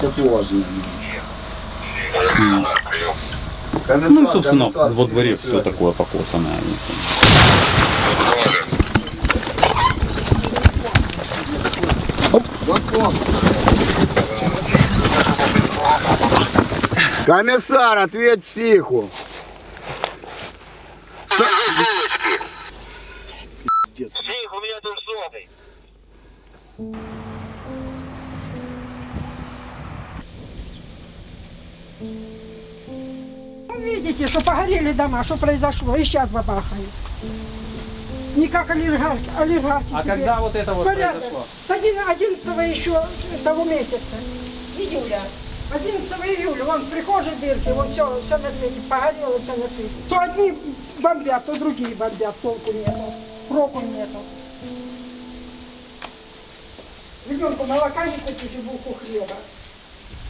как важно. Комиссар, Ну и, собственно, комиссар, во дворе связи. все такое покоцанное. Комиссар, ответь психу. Псих у меня тут Видите, что погорели дома, что произошло, и сейчас бабахают. Никак олигархи, олигархи А себе. когда вот это вот Порядок. произошло? С 11 еще того месяца. Июля. 11 июля, вон в прихожей дырки, вот все, все на свете, погорело все на свете. То одни бомбят, то другие бомбят, толку нету, проку нету. Ребенку молока не купишь и булку хлеба.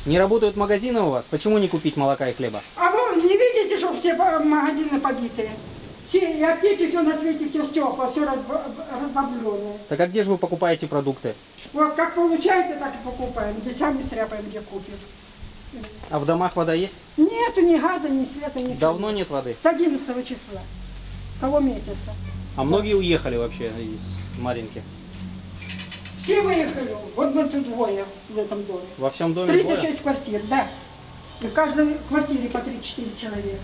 Не работают магазины у вас? Почему не купить молока и хлеба? А вы не видите, что все магазины побитые? Все и аптеки, все на свете, все стекла, все разбавленное. Так а где же вы покупаете продукты? Вот как получается, так и покупаем. Где сами стряпаем, где купим. А в домах вода есть? Нету ни газа, ни света, ничего. Давно нет воды. С 11 числа того месяца. А многие уехали вообще из Маринки. Все выехали. Вот мы тут двое в этом доме. Во всем доме двое? 36 квартир, да. И в каждой квартире по 3-4 человека.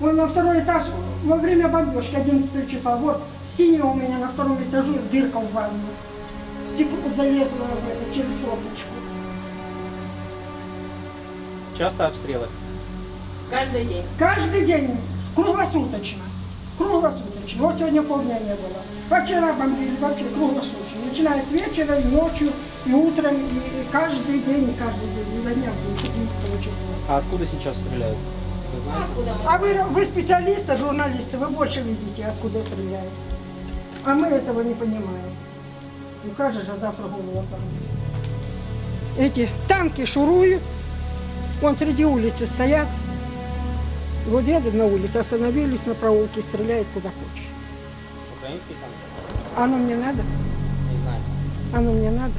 Вон на второй этаж во время бомбежки 11 числа, вот стене у меня на втором этаже дырка в ванну. Стекло залезло в это, через форточку. Часто обстрелы? Каждый день. Каждый день, круглосуточно. Круглосуточно. Вот сегодня полдня не было. А вчера бомбили вообще круглосуточно. Начиная с вечера, и ночью, и утром, и, каждый день, и каждый день. Изо дня день, 11 числа. А откуда сейчас стреляют? Вы знаете? А вы, вы специалисты, журналисты, вы больше видите, откуда стреляют. А мы этого не понимаем. Ну как же завтра голову оторвут? Эти танки шуруют, вон среди улицы стоят. Вот едут на улице, остановились на проулке, стреляют куда хочешь. Украинский танк? Оно мне надо? Не знаете. Оно мне надо?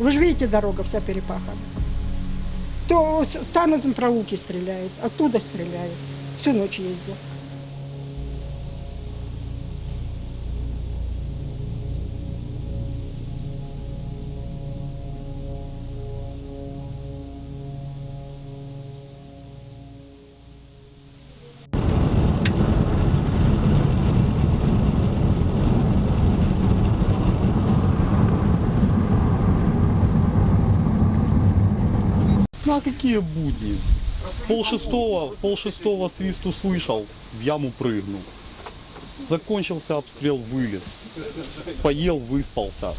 Вы же видите, дорога вся перепахана. То станут на проулке стреляют, оттуда стреляют. Всю ночь ездят. А какие будни? Пол шестого, пол шестого свист услышал, в яму прыгнул. Закончился обстрел, вылез. Поел, выспался.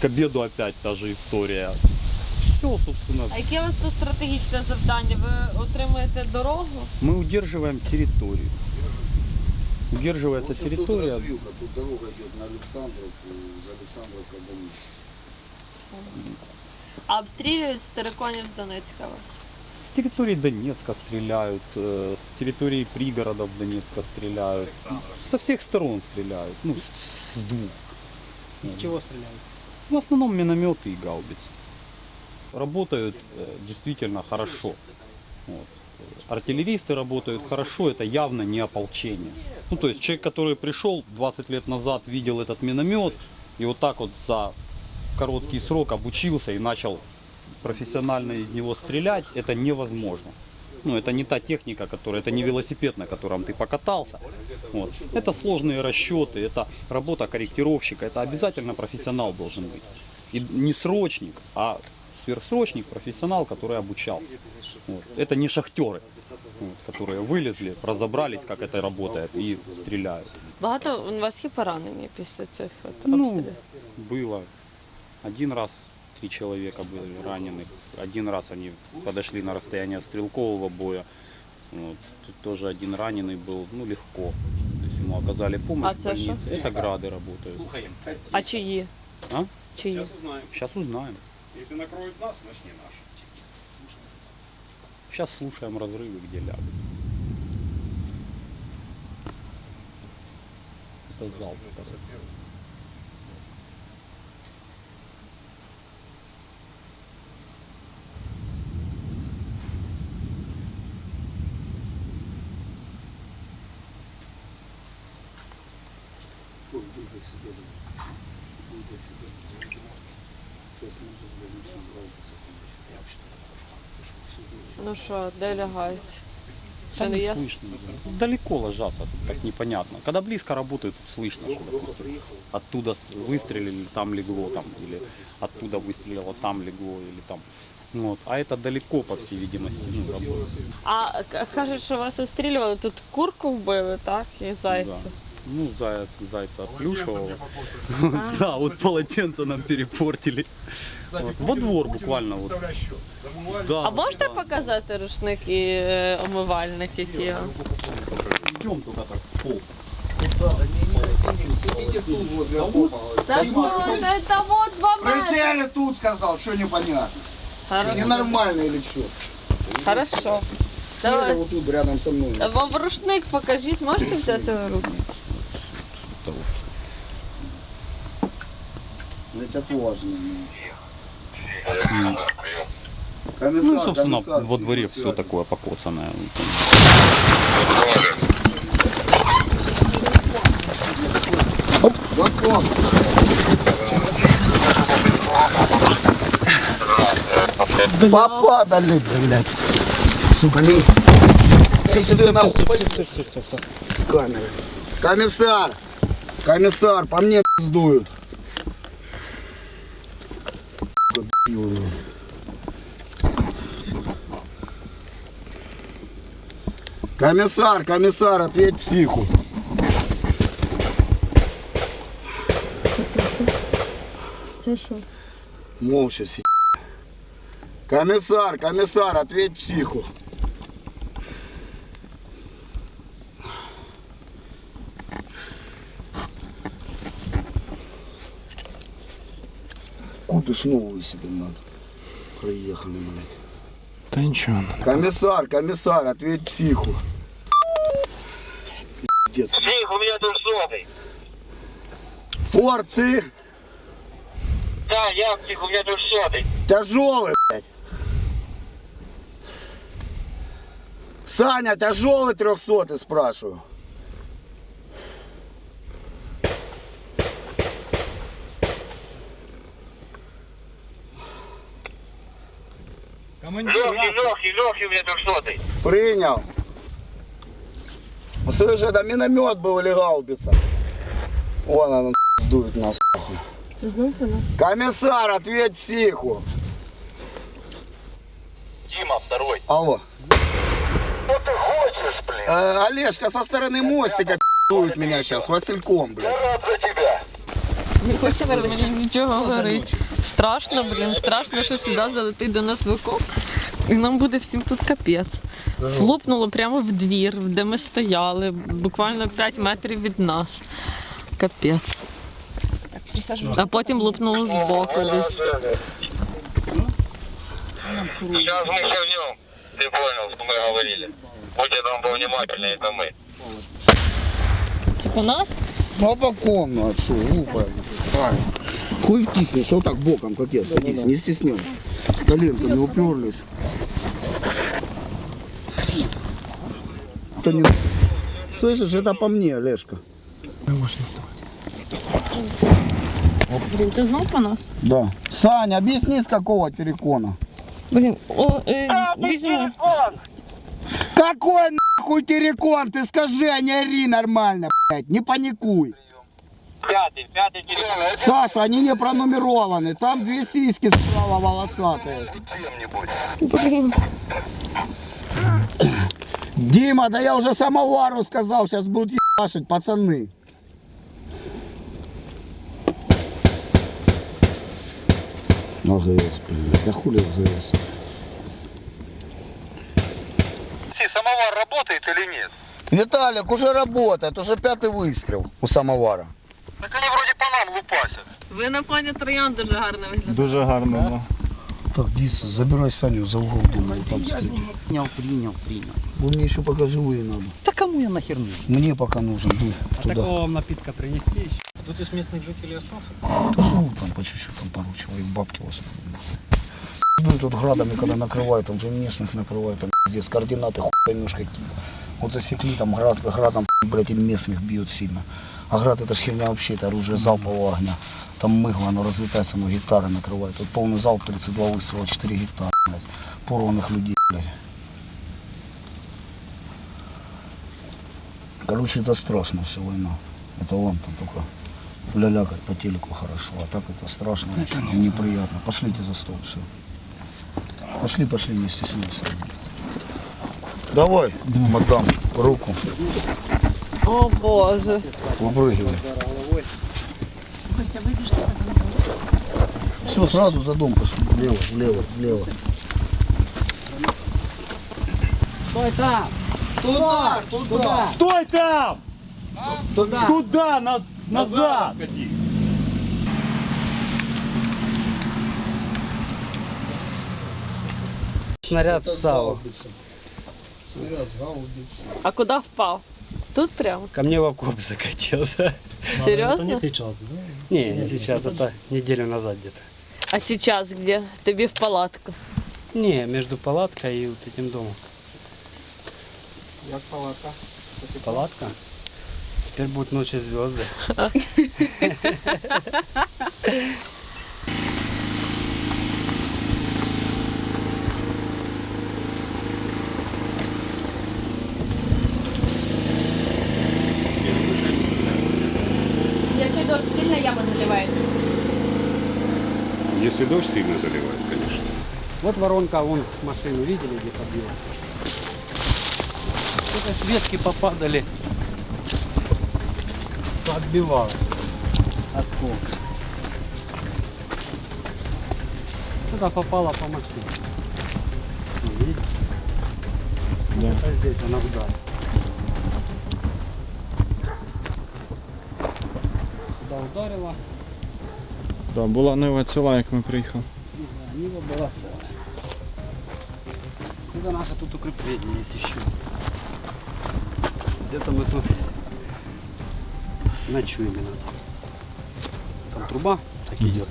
К обеду опять та же история. Все, собственно. А яке у вас тут стратегічне завдання? Ви отримуєте дорогу? Мы удерживаем территорию. Удерживается тут территория. развилка, тут дорога идет на Александровку, из Александровка до Минска. А обстрілюють з териконів з Донецька вас? С территории Донецка стреляют, э, с территории пригородов Донецка стреляют. Со всех сторон стреляют. Ну, с, с двух. Из чего стреляют? В основном минометы и гаубицы. Работают э, действительно хорошо. Вот. Артиллеристы работают хорошо, это явно не ополчение. Ну, то есть человек, который пришел 20 лет назад, видел этот миномет, и вот так вот за короткий срок обучился и начал профессионально из него стрелять, это невозможно. Ну, это не та техника, которая, это не велосипед, на котором ты покатался. Вот. Это сложные расчеты, это работа корректировщика, это обязательно профессионал должен быть. И не срочник, а сверхсрочник, профессионал, который обучался. Вот. Это не шахтеры, вот, которые вылезли, разобрались, как это работает и стреляют. Багато у вас є поранені після цих от Ну, обстрілів? Один раз три человека были ранены. Один раз они подошли на расстояние стрелкового боя. Вот. Тут тоже один раненый был, ну легко. То есть ему оказали помощь А в це больнице. Это грады работают. А чиї? А? Чиї? Сейчас узнаем. Если накроют нас, значит не наш. Сейчас слушаем разрывы, где лягут. Это залп второй. себе, да. Тихо себе. Сейчас мы тут, блядь, начнем гаубицы хуячить. Ну що, де лягають? Ще Там не не є? слышно. да. Далеко ложатся, тут так непонятно. Когда близко работают, тут слышно, что Леха допустим, приехал. оттуда с- выстрелили, там легло, там, или оттуда выстрелило, там легло, или там. Вот. А это далеко, по всей видимости, ну, работает. А к- кажуть, що вас обстрілювали, тут курку вбили, так? І зайця. Да. Ну, зая, зайца плюшевого. А. Да, вот полотенце нам перепортили. Вот. Во двор буквально вот. Да, А можете да. показати рушник і е, омивальник, які? Идем туда так, в пол. Да, да не, не, не, не, сидите тут возле окопа. Та Дима, ну, прис- це та вот два метри. Присели тут, сказал, что непонятно. Хорошо. Ненормально или что? Хорошо. Сели Давай. вот тут рядом со мной. Вам рушник покажіть, можете взяти в Руки? Это важно. М. Комиссар, Ну, и, собственно, комиссар, во дворе связи. все такое покоцанное. Вот он. Попадали, блядь. Сука, не... Все тебе нахуй. С камеры. Комиссар! Комиссар, по мне пиздуют. Комиссар, комиссар, ответь психу. Молча си. Комиссар, комиссар, ответь психу. Купишь новую себе надо. Проехали, блядь. Да ничего. Комиссар, комиссар, ответь психу. Пиздец. Псих у меня двухсотый. Форд, ты Да, я псих, у меня двухсотый. тяжелый, блядь. Саня, тяжелый трехсотый, спрашиваю. Легкий, легкий, легкий у меня двухсотый. Принял. Слышь, это миномет был или гаубица? Вон он дует нас. Комиссар, ответь психу. Дима, второй. Алло. Что ты хочешь, блин? Э, Олежка со стороны мостика дует меня сейчас, Васильком, блядь. рад за тебя. Не хоче мені нічого говорити. Страшно, блін, страшно, що сюди залетить до нас викоп. І нам буде всім тут капець. Влупнуло прямо в двір, де ми стояли, буквально 5 метрів від нас. Капець. А потім лупнуло збоку десь. Сейчас мы шагнем. Ты понял, что мы говорили. Будьте там повнимательнее, это мы. Типу нас? Ну а по ком, ну а что, глупая. Ай. Хуй втиснешь, вот так боком, как я, садись, не стесняйся. Коленками уперлись. Это не... Слышишь, это по мне, Олежка. Блін, це знов по нас? Да. Саня, объясни, с какого перекона. Блін, о, е, візьми. Какой нахуй террикон? Ты скажи, а не ори нормально, блядь. Не паникуй. Пятый, пятый телефон. Саша, они не пронумерованы. Там две сиськи справа волосатые. Блін. Дима, да я уже самовару сказал, сейчас будут ебашить пацаны. АГС, блядь, да хули АГС? Самовар работает или нет? Виталик, уже работает, уже пятый выстрел у самовара. Так они вроде по нам лупасят. Ви на пані Троян дуже гарно виглядаєте. Дуже гарно, да. Так, Диса, забирай Саню за угол дома и там стоит. Принял, принял, принял. Вы мне еще пока живые надо. Да кому я нахер нужен? Мне пока нужен, дуй туда. вам напитка принести еще? Тут из местных жителей остался? Да живут там по чуть-чуть, там пару человек, бабки в основном. Ну тут градами, когда накрывают, там же местных накрывают, там здесь координаты хуй поймешь какие. Вот засекли, там град, градом, блядь, и местных бьют сильно. А град это ж херня вообще, это оружие залпового огня. Там мыгло, оно разлетается, оно гектары накрывает. Тут полный залп, 32 выстрела, 4 гектара, блядь. Порванных людей, блядь. Короче, это страшно все война. Это вам там только лялякать по телеку хорошо, а так это страшно, очень и неприятно. Пошлите за стол, все. Пошли, пошли, не стесняйся. Давай, мадам, руку, О Боже. выпрыгивай. Все, сразу за дом пошли, влево, влево, влево. Стой там! Туда, туда. Стой там! Туда! Туда, на, назад! Снаряд с САУ. Снаряд с гаубицы. А куди впав? Тут прямо? Ко мне в окоп закатился. Серйозно? сейчас, да? Не, не сейчас, это неделю назад где-то. А сейчас где? Тобі в палатку. Не, между палаткой и вот этим домом. Як палатка? Палатка? Теперь будут ночи звезды. Если дождь сильно яма заливает. Если дождь сильно заливает, конечно. Вот воронка, вон машину видели, где подбила. Это ветки попадали. Подбивало. Осколки. Туда попала по машине. Ну, видите? Да. Это здесь она ударила. Сюда ударила. Да, була нива ціла, як ми приїхали. Да, Нива была целая. Это наше тут укрепление есть еще. Где-то мы тут ночуем иногда. Там труба так идет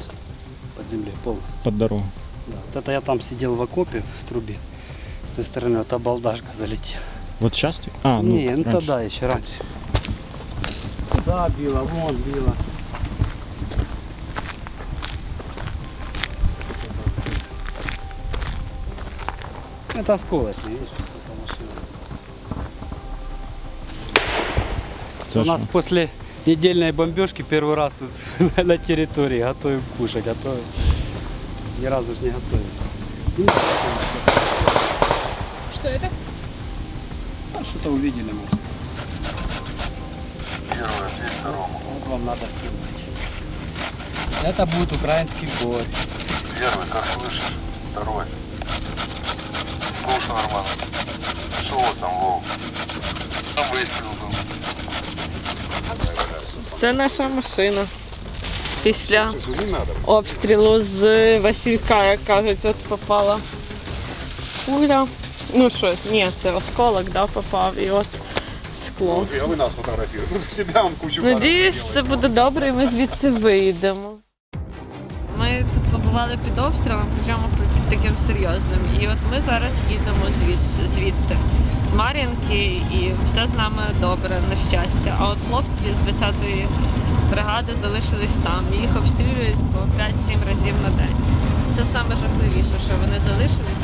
под землей полностью. Під дорогу. Да. Вот это я там сидел в окопе в трубе. С той стороны вот та балдашка залетела. Вот часто? А, ну, Не, ну раніше. тогда еще раньше. Да, била, вон била. Это осколочный, видишь, эта машина. Це У нас що? после недельной бомбежки первый раз тут на территории готовим кушать, а то ни разу ж не готовили. Что это? А что-то увидели, может. Вот вам надо снимать. Это будет украинский год. Первый, как слышишь? Второй. Слушай нормально. Что у вас там, Вов? Там выстрел был. Це наша машина. Після обстрілу з Василька, як кажуть, от попала куля. Ну що, ні, це осколок, да, попав і от скло. А вы нас фотографируете. Тут себя он кучу Надіюсь, це буде добре і ми звідси вийдемо. Ми побували під обстрілом, причому під таким серйозним. І от ми зараз їдемо звідси, звідти, з Мар'їнки, і все з нами добре, на щастя. А от хлопці з 20-ї бригади залишились там. Їх обстрілюють по 5-7 разів на день. Це саме жахливіше, що вони залишились.